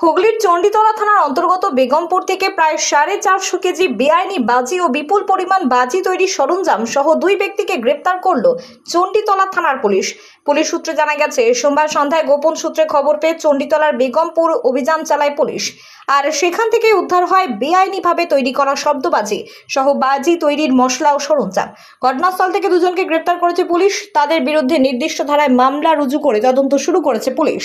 হুগলির চণ্ডীতলা থানার অন্তর্গত বেগমপুর থেকে প্রায় সাড়ে চারশো কেজি বেআইনি বাজি ও বিপুল পরিমাণ বাজি তৈরির সরঞ্জাম সহ দুই ব্যক্তিকে গ্রেপ্তার করল চণ্ডীতলা থানার পুলিশ। পুলিশ সূত্রে জানা গেছে, সোমবার সন্ধ্যায় গোপন সূত্রে খবর পেয়ে চণ্ডীতলার বেগমপুর অভিযান চালায় পুলিশ। আর সেখান থেকে উদ্ধার হয় বেআইনিভাবে তৈরি করা শব্দবাজি সহ বাজি তৈরির মশলা ও সরঞ্জাম। ঘটনাস্থল থেকে দুজনকে গ্রেপ্তার করেছে পুলিশ। তাদের বিরুদ্ধে নির্দিষ্ট ধারায় মামলা রুজু করে তদন্ত শুরু করেছে পুলিশ।